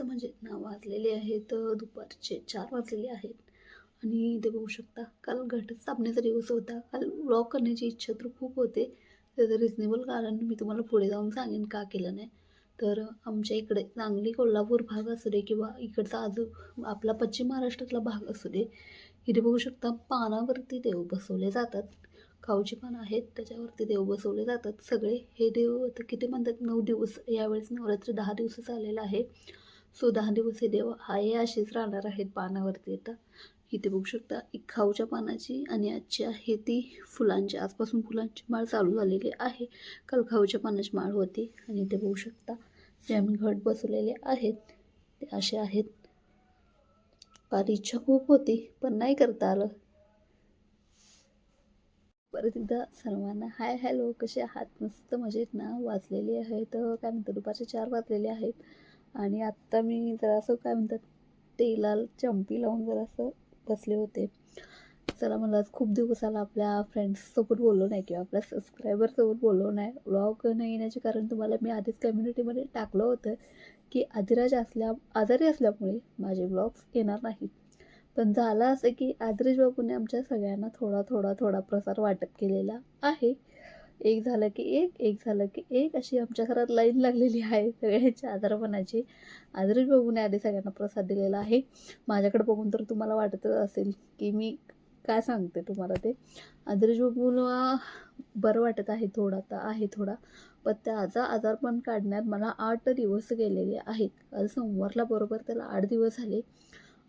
म्हणजे वाजलेले आहेत दुपारचे चार वाजलेले आहेत. आणि ते बघू शकता काल घटस्थापनेचा दिवस होता. काल व्लॉग करण्याची इच्छा तर खूप होते. त्याचं रिजनेबल कारण मी तुम्हाला पुढे जाऊन सांगेन का केलं नाही. तर आमच्या इकडे सांगली कोल्हापूर भाग असू दे किंवा इकडचा आजू आपला पश्चिम महाराष्ट्रातला भाग असू दे इथे बघू शकता पानावरती देव बसवले जातात. काऊची पानं आहेत त्याच्यावरती देव बसवले जातात. सगळे हे देव आता किती म्हणतात नऊ दिवस यावेळेस नवरात्री दहा दिवस चाललेलं आहे. सो दहा दिवस हे देव हाय असेच राहणार आहेत पानावरती आता. इथे बघू शकता एक खाऊच्या पानाची आणि आजची आहे ती फुलांची आजपासून फुलांची माळ चालू झालेली आहे. काल खाऊच्या पानाची माळ होती आणि इथे बघू शकता जे आम्ही घट बसवलेले आहेत ते असे आहेत. फार इच्छा खूप होती पण नाही करता आलं. परत एकदा सर्वांना हाय हॅलो कसे आहात? मस्त मजेत ना? वाजलेले आहेत काय म्हणतो दुपारचे चार वाजलेले आहेत. आणि आत्ता मी जरासं काय म्हणतात तेलाल चंपी लावून जरासं बसले होते. चला मला आज खूप दिवसाला आपल्या फ्रेंड्ससोबत बोललो नाही किंवा आपल्या सबस्क्रायबरसोबत बोललो नाही. व्लॉग नाही येण्याचे कारण तुम्हाला मी आधीच कम्युनिटीमध्ये टाकलं होतं की आदिराज असल्या आजारी असल्यामुळे माझे ब्लॉग्स येणार नाहीत. पण झालं असं की आदरेश बाबूने आमच्या सगळ्यांना थोडा थोडा थोडा प्रसार वाटप केलेला आहे. एक झालं की एक एक झालं की एक अशी आमच्या घरात लाईन लागलेली आहे सगळ्यांच्या आजारपणाची आजरीच बघून आधी सगळ्यांना प्रसाद दिलेला आहे. माझ्याकडे बघून तर तुम्हाला वाटत असेल की मी काय सांगते तुम्हाला ते. आदरीज बघून बरं वाटत आहे थोडा तर आहे थोडा. पण त्याचा आजारपण काढण्यात मला आठ दिवस गेलेले आहेत. काल सोमवारला बरोबर त्याला आठ दिवस झाले.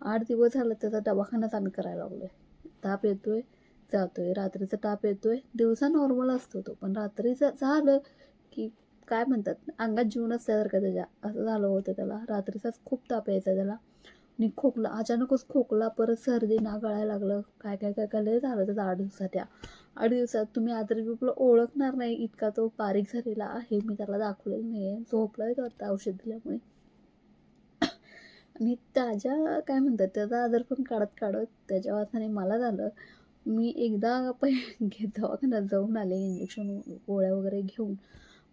आठ दिवस झालं त्याचा दवाखानाच आम्ही करायला लागलो आहे ताप येतोय. जातोय रात्रीचा ताप येतोय. दिवसा नॉर्मल असतो तो पण रात्रीचं झालं की काय म्हणतात अंगात जीवन असल्यासारखं त्याच्या असं झालं होतं त्याला. रात्रीचाच खूप ताप यायचा त्याला. आणि खोकला अचानकच खोकला परत सर्दी ना गळायला लागलं. काय काय काय काय लय झालं त्याचं आठ दिवसात या. आठ दिवसात तुम्ही आदर बिपला ओळखणार नाही इतका तो बारीक झालेला आहे. मी त्याला दाखवलेलं नाही आहे झोपला येतो आता औषध दिल्यामुळे. आणि त्याच्या काय म्हणतात त्याचा आदर पण काढत काढत त्याच्या वासाने मला झालं. मी एकदा पै घे दवाखान्यात जाऊन आले इंजेक्शन गोळ्या वगैरे घेऊन.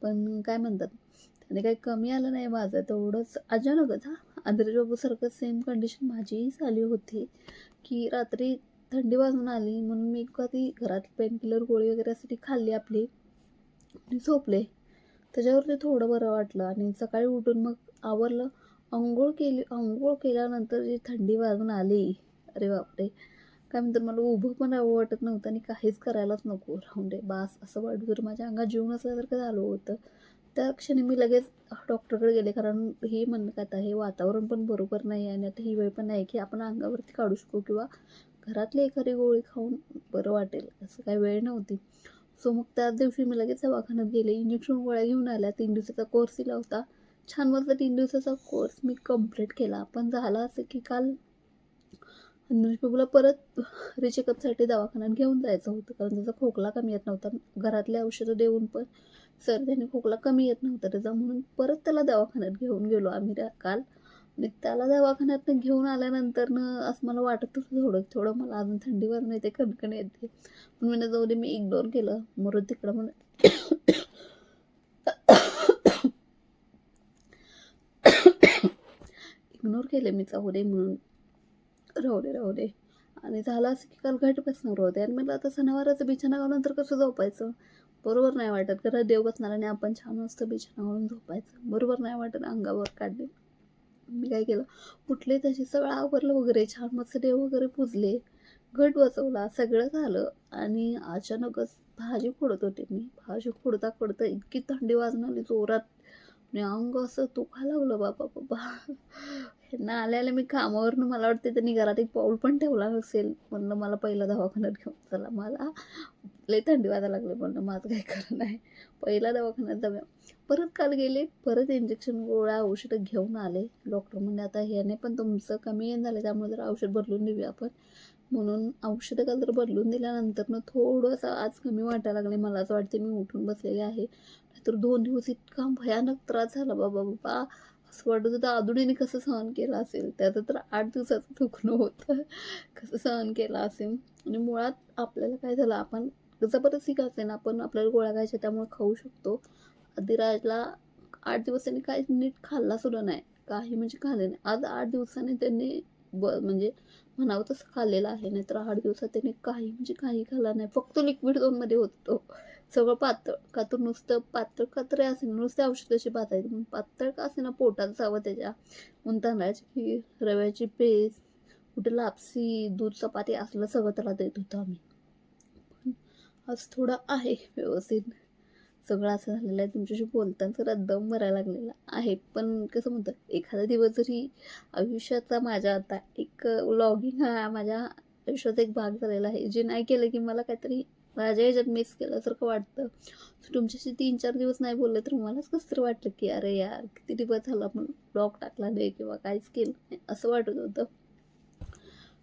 पण काय म्हणतात त्याने काही कमी आलं नाही माझं तेवढंच अचानकच हा आंध्रे बाबूसारखं सेम कंडिशन माझीही झाली होती की रात्री थंडी वाजून आली म्हणून मी कधी घरात पेनकिलर गोळी वगैरे अशी खाल्ली आपली झोपले. झोपले त्याच्यावरती थोडं बरं वाटलं आणि सकाळी उठून मग आवरलं. आंघोळ केली आंघोळ केल्यानंतर जी थंडी वाजून आली अरे बापरे काय म्हणतात मला उभं पण राहावं वाटत नव्हतं आणि काहीच करायलाच नको. राहून दे बास. असं वाटत होतं माझ्या अंगात जीवन असल्यासारखं झालं होतं? त्या क्षणी मी लगेच डॉक्टरकडे गेले कारण हे म्हणत आता हे वातावरण पण बरोबर नाही आहे आणि आता ही वेळ पण नाही की आपण अंगावरती काढू शकू किंवा घरातली एखादी गोळी खाऊन बरं वाटेल असं काही वेळ नव्हती. सो मग त्याच दिवशी मी लगेच दवाखान्यात गेले इंजेक्शन गोळ्या घेऊन आल्या तीन दिवसाचा कोर्स दिला होता. छान मस्त तीन दिवसाचा कोर्स मी कंप्लीट केला. पण झाला असं की काल अनुज परत रिचेकअपसाठी दवाखान्यात घेऊन जायचं होतं कारण त्याचा खोकला कमी येत नव्हता घरातले औषधं देऊन पण सर्दीने खोकला कमी येत नव्हता त्याचा म्हणून परत त्याला दवाखान्यात घेऊन गेलो आम्ही काल आणि त्याला दवाखान्यात घेऊन आल्यानंतरनं असं मला वाटत होतं थोडं थोडं मला अजून थंडीवर नाही ते कणकण येते पण मी जाऊ दे मी इग्नोर केलं मरून तिकडं म्हणून इग्नोर केलं मी जाऊ दे म्हणून राहू दे राहू दे. आणि झालं असं की काल घट बसणार होते आणि मला आता सणावाराचं बिछाना घालून तर कसं झोपायचं? बरोबर नाही वाटत घरात देव बसणार आणि आपण छान मस्त बिछाना घालून झोपायचं. बरोबर नाही वाटत अंगावर काढले. मी काय केलं? कुठले तशी सगळं आवरलं वगैरे छान मस्त देव वगैरे पुजले. घट बसवला सगळं झालं. आणि अचानकच भाजी फोडत होते मी. भाजी फोडता फोडता इतकी थंडी वाजणारी जोरात. आणि अंग असं दुखायला लागलं बाबा बाबा. ह्यांना आल्याला मी कामावरनं मला वाटते त्यांनी घरात एक पाऊल पण ठेवला नसेल. म्हणलं मला पहिला दवाखान्यात घेऊन चला. मला लई थंडी वाजायला लागले. म्हणलं माझं काही खरं नाही. पहिला दवाखान्यात जाऊया. परत काल गेले. परत इंजेक्शन गोळ्या औषधं घेऊन आले. डॉक्टर म्हणजे आता ह्याने पण तुमचं कमी येण झालं त्यामुळे जर औषध बदलून देऊया आपण. म्हणून औषधं काल जर बदलून दिल्यानंतर थोडंसं आज कमी वाटायला लागले मला असं वाटते मी उठून बसलेले आहे. तर दोन दिवस इतका भयानक त्रास झाला. बाबा बाबा. असं वाटत आदुडीने कसं सहन केलं असेल? त्याचं तर आठ दिवसाचं दुखणं होतं. कसं सहन केलं असेल? आणि मुळात आपल्याला काय झालं आपण जबरदस्ती का असेल आपण आपल्याला गोळ्या खायच्या त्यामुळे खाऊ शकतो. अधिराजला आठ दिवस त्यांनी काही नीट खाल्ला सुद्धा नाही. काही म्हणजे खाल्ले नाही. आज आठ दिवसांनी त्यांनी ब म्हणजे म्हणावं तसं खाल्लेलं आहे. नाहीतर आठ दिवसात त्यांनी काही म्हणजे काही खाल्लं नाही. फक्त लिक्विड दोनमध्ये होतो. सगळं पातळ. का तर नुसतं पातळ कत्रे असे नुसते औषधाची पातायची पण पातळ का असे ना पोटात जावं त्याच्या? म्हणून तांदळाची रव्याची पेस्ट कुठे लापसी दूध चपाती असलं सगळं त्याला देत होतो आम्ही. पण आज थोडं आहे व्यवस्थित. सगळं असं झालेलं आहे. तुमच्याशी बोलताना जरा दम भरायला लागलेला आहे. पण कसं म्हणतं एखादा दिवस जरी आयुष्याचा माझ्या आता एक व्लॉगिंग हा माझ्या आयुष्याचा एक भाग झालेला आहे. जे नाही केलं की मला काहीतरी माझ्या ह्याच्यात मिस केल्यासारखं वाटतं. तुमच्याशी तीन चार दिवस नाही बोलले तर मलाच कसं तरी वाटलं की अरे यार किती दिवस झाला आपण ब्लॉग टाकला नाही किंवा काहीच केलं नाही असं वाटत होतं.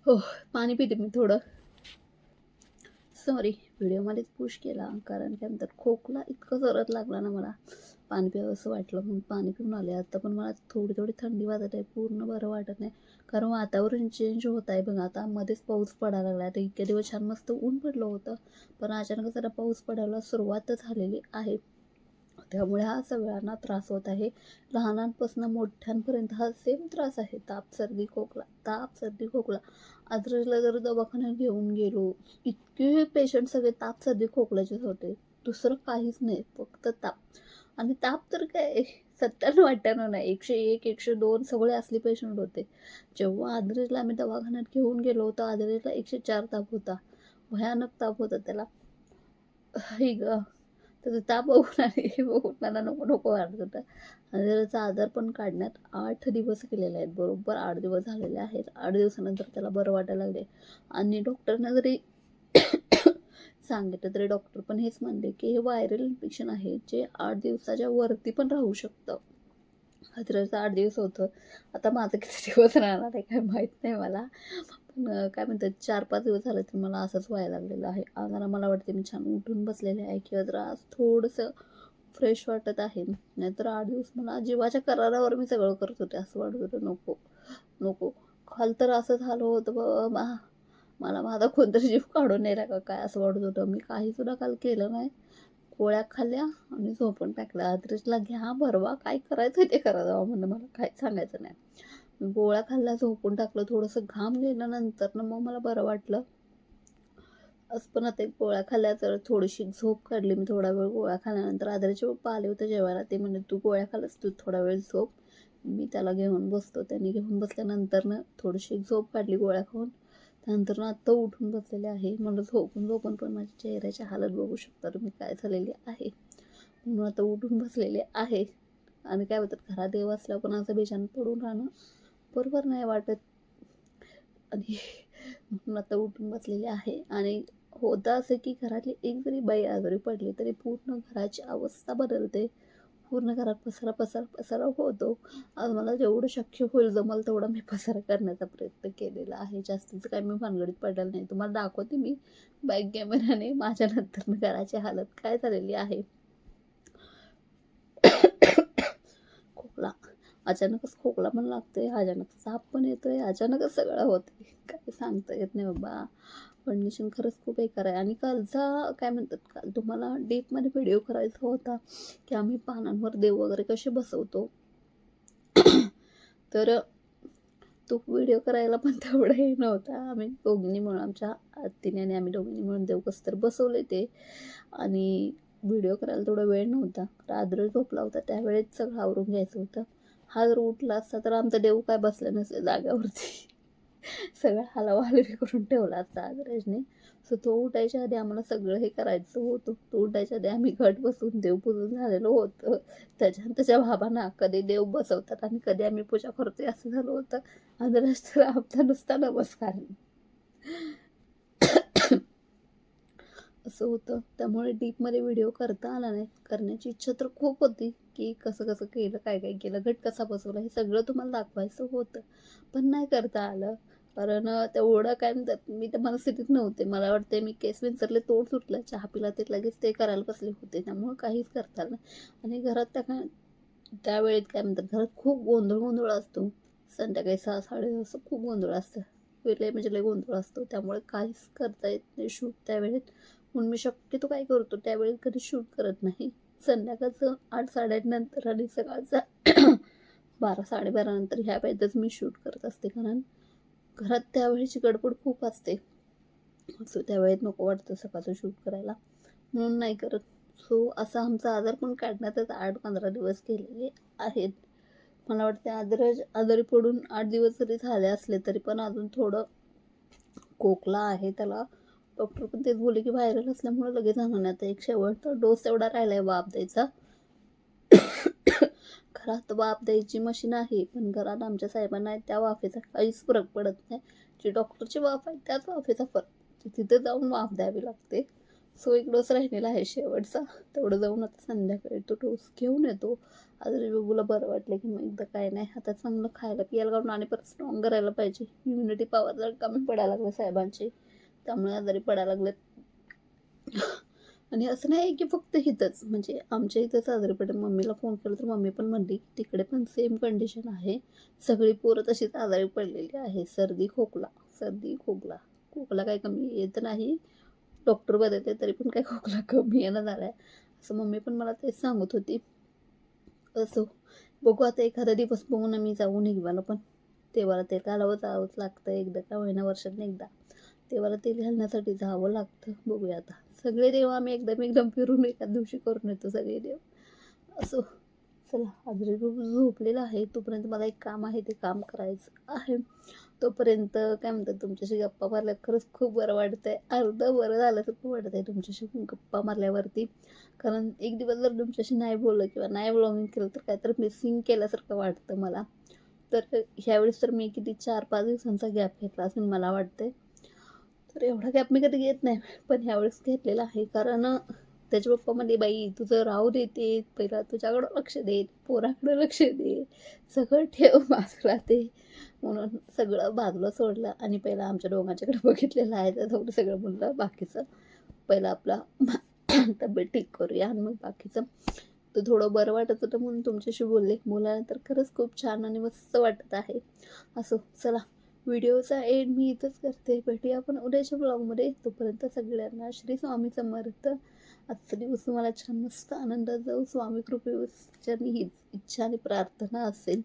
हो पाणी पिते मी थोडं. सॉरी व्हिडिओमध्येच पुश केला कारण त्यानंतर खोकला इतकं सरत लागला ना मला. पाणी प्यावं असं वाटलं म्हणून पाणी पिऊन आले. आता पण मला थोडी थोडी थंडी वाजत आहे पूर्ण बरं वाटत नाही. कारण वातावरण चेंज होत आहे बघा. आता मध्येच पाऊस पडायला लागला आता इतके दिवस छान मस्त ऊन पडलं होतं. पण अचानक जरा पाऊस पडायला सुरुवात झालेली आहे. त्यामुळे हा सगळ्यांना त्रास होत आहे. लहानांपासून मोठ्यांपर्यंत हा सेम त्रास आहे. ताप सर्दी खोकला ताप सर्दी खोकला. आजरला जर दवाखान्यात घेऊन गेलो इतके पेशंट सगळे ताप सर्दी खोकल्याचेच होते. दुसरं काहीच नाही. फक्त ताप. आणि ताप तर काय? सत्त्याण्णव अठ्ठ्याण्णव नाही. एकशे एक एकशे दोन सगळे असले पेशंट होते. जेव्हा आदरेजला आम्ही दवाखान्यात घेऊन गेलो होतो आदरेजला एकशे चार ताप होता. भयानक ताप होता त्याला. हे ग त्याचा ताप बघून आणि हे बघून मला नको नको वाटत होतं. आजाराचा आधार पण काढण्यात आठ दिवस केलेले आहेत. बरोबर आठ दिवस झालेले आहेत. आठ दिवसानंतर त्याला बरं वाटायला लागले. आणि डॉक्टरनं जरी सांगितलं तरी डॉक्टर पण हेच म्हणले की हे व्हायरल इन्फेक्शन आहे जे आठ दिवसाच्या वरती पण राहू शकतं. आजाराचं आठ दिवस होतं. आता माझं किती दिवस राहणार आहे काय माहीत नाही मला. पण काय म्हणतात चार पाच दिवस झाले तर मला असंच व्हायला लागलेलं आहे. आज मला वाटते मी छान उठून बसलेले आहे किंवा जरा आज थोडंसं फ्रेश वाटत आहे. नाहीतर आठ दिवस मला जीवाच्या करारावर मी सगळं करत होते. असं वाटत होतं नको नको. काल तर असं झालं होतं बाबा मला माझा कोणतरी जीव काढून नाही का काय असं वाटत होतं. मी काहीसुद्धा काल केलं नाही. गोळ्या खाल्ल्या आणि झोपून टाकल्या. आदरेजला घ्या भरवा काय करायचं ते करा जावा म्हणलं मला. काही सांगायचं नाही. मी गोळ्या खाल्ल्या झोपून टाकलं थोडंसं घाम गेल्यानंतर ना मग मला बरं वाटलं. असं पण आता एक गोळ्या खाल्ल्या तर थोडीशी झोप काढली मी थोडा वेळ गोळ्या खाल्ल्यानंतर. आदराचे पप्पा आले होते जेवायला. ते म्हणजे तू गोळ्या खाल्लास तू थोडा वेळ झोप. मी त्याला घेऊन बसतो. त्याने घेऊन बसल्यानंतर ना थोडीशी झोप काढली गोळ्या खाऊन. त्यानंतर आत्ता उठून बसलेले आहे. म्हणलं झोपून झोपून पण माझ्या चेहऱ्याची हालत बघू शकता तुम्ही काय झालेली आहे. म्हणून आता उठून बसलेले आहे. आणि काय बोलतात घरात देव असल्यावर पण असं बेजान पडून राहणं बरोबर नाही वाटत. आणि म्हणून आता उठून बसलेले आहे. आणि होतं असं की घरातली एक जरी बाई आजारी पडली तरी पूर्ण घराची अवस्था बदलते. पूर्ण घरात पसारा पसारा पसारा होतो. आज मला जेवढं शक्य होईल जमल तेवढा मी पसारा करण्याचा प्रयत्न केलेला आहे. जास्तीचं काय मी भानगडीत पडलेलं नाही. तुम्हाला दाखवते मी. बॅक कॅमेराने माझ्यानंतर घराची हालत काय झालेली आहे. खोकला. अचानकच खोकला पण लागतोय. अचानक साप पण येतोय. अचानकच सगळं होतंय. काय सांगता येत नाही बाबा. कंडिशन खरंच खूप बेकार आहे. आणि कालचा काय म्हणतात काल तुम्हाला डीपमध्ये व्हिडिओ करायचा होता की आम्ही पानांवर देव वगैरे कसे बसवतो. तर तो व्हिडिओ करायला पण तेवढा हे नव्हता. आम्ही दोघींनी म्हणून आमच्या आत्तीने आणि आम्ही दोघींनी म्हणून देव कसं तर बसवले ते. आणि व्हिडिओ करायला थोडा वेळ नव्हता. रात्र झोपला होता त्यावेळेस सगळं आवरून घ्यायचं होतं. हा जर उठला असता तर आमचा देव काय बसला नसेल जाग्यावरती सगळं हलवाहलवी करून ठेवला असता आदरेजने. सो तो उठायच्या आधी आम्हाला सगळं हे करायचं होतं. तो उठायच्या आधी आम्ही घट बसून देवपूजन झालेलं होतं. त्याच्या त्याच्या बाबांना कधी देव बसवतात आणि कधी आम्ही पूजा करतोय असं झालं होतं. आदरेज तर आमचा नुसता नमस्कार. असं होतं. त्यामुळे डीपमध्ये व्हिडिओ करता आला नाही. करण्याची इच्छा तर खूप होती की कसं कसं केलं काय काय केलं घट कसा बसवला हे सगळं तुम्हाला दाखवायचं होतं. पण नाही करता आलं. कारण तेवढं काय म्हणतात मी तर मनस्थितीत नव्हते. मला वाटते मी केस विंचरले तोड सुटलं चहा पिला ते लगेच ते करायला बसले होते. त्यामुळं काहीच करता आलं आणि घरात त्या काय त्यावेळेत काय म्हणतात घरात खूप गोंधळ गोंधळ असतो. संध्याकाळी सहा साडे असं खूप गोंधळ असतं. वेळेला म्हणजे लय गोंधळ असतो. त्यामुळे काहीच करता येत नाही शूट त्यावेळेत. म्हणून मी शक्यतो काय करतो त्यावेळी कधी शूट करत नाही. संध्याकाळचं आठ साडेआठ नंतर आणि सकाळचा बारा साडेबारा नंतर ह्या वेळेतच मी शूट करत असते. कारण घरात त्यावेळेची गडबड खूप असते. सो त्यावेळेत नको वाटतं सकाळचं शूट करायला. म्हणून नाही करत. सो असा आमचा आजार पण काढण्यातच आठ पंधरा दिवस गेलेले आहेत. मला वाटते आदर आजारी पडून आठ दिवस जरी झाले असले तरी पण अजून थोडं खोकला आहे त्याला. डॉक्टर पण तेच बोलले की व्हायरल असल्यामुळे लगेच आणून आता एक शेवटचा डोस एवढा राहिला आहे वाफ द्यायचा घरात वाफ द्यायची मशीन आहे पण घरात आमच्या साहेबांना त्या वाफेचा काहीच फरक पडत नाही. जी डॉक्टरची वाफ आहे त्याच वाफेचा फरक तिथे जाऊन वाफ द्यावी लागते. सो एक डोस राहिलेला आहे शेवटचा. तेवढं जाऊन आता संध्याकाळी तो डोस घेऊन येतो. आज बाबूला बरं वाटलं की मग एकदा काय नाही आता चांगलं खायला पियाला काढून आणि परत स्ट्रॉंग करायला पाहिजे. इम्युनिटी पॉवर जर कमी पडायला लागलं साहेबांची. त्यामुळे आजारी पडायला लागलेत. आणि असं नाही की फक्त इथंच म्हणजे आमच्या इथंच आजारी पडेल. मम्मीला फोन केला तर मम्मी पण म्हणली की तिकडे पण सेम कंडिशन आहे. सगळी पोरं तशीच आजारी पडलेली आहे. सर्दी खोकला सर्दी खोकला. खोकला काय कमी येत नाही. डॉक्टर बदलते तरी पण काय खोकला कमी येणं झाला आहे असं मम्मी पण मला तेच सांगत होती. असो बघू आता एखादा दिवस बघून आम्ही जाऊ निघवायला पण. तेव्हाला ते घालावं जावंच लागतं एकदा का होईना वर्षात एकदा. देवाला तेल घालण्यासाठी जावं लागतं. बघूया आता. सगळे देव आम्ही एकदम एकदम फिरून एका दिवशी करून येतो सगळे देव. असो. चला आजरी खूप झोपलेला आहे. तोपर्यंत मला एक काम आहे ते काम करायचं आहे. तोपर्यंत काय म्हणतात तुमच्याशी गप्पा मारल्या खरंच खूप बरं वाटतंय. अर्धं बरं झालं तर खूप वाटत आहे तुमच्याशी गप्पा मारल्यावरती. कारण एक दिवस जर तुमच्याशी नाही बोललं किंवा नाही ब्लॉगिंग केलं तर काहीतरी मिसिंग केल्यासारखं वाटतं मला. तर ह्यावेळेस तर मी किती चार पाच दिवसांचा गॅप घेतला असेल मला वाटतंय. तर एवढा गॅप मी कधी घेत नाही. पण ह्यावेळेस घेतलेला आहे. कारण त्याच्या पप्पा म्हणले बाई तुझं राहू देते पहिला तुझ्याकडं लक्ष दे. पोराकडं लक्ष दे. सगळं ठेव बाजूला ते. म्हणून सगळं बाजूला सोडलं. आणि पहिला आमच्या दोघांच्याकडे बघितलेलं आहे. तर थोडं सगळं बोललं. बाकीचं पहिलं आपला तब्येत ठीक करूया. आणि मग बाकीचं तर थोडं बरं वाटत होतं म्हणून तुमच्याशी बोलले. बोलायनंतर खरंच खूप छान आणि मस्त वाटत आहे. असो चला व्हिडिओचा एंड मी इथंच करते. भेटूया आपण उद्याच्या ब्लॉगमध्ये तोपर्यंत सगळ्यांना श्री स्वामी समर्थ. आजचा दिवस तुम्हाला छान मस्त आनंदात जाऊ. स्वामी कृपेच्यानी हीच इच्छा आणि प्रार्थना असेल.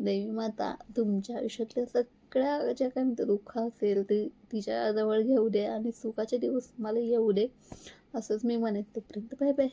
देवी माता तुमच्या आयुष्यातल्या सगळ्या ज्या काय म्हणतात दुःख असेल ते तिच्या जवळ घेऊ दे आणि सुखाचे दिवस तुम्हाला येऊ दे. असंच मी म्हणेन. तोपर्यंत बाय बाय.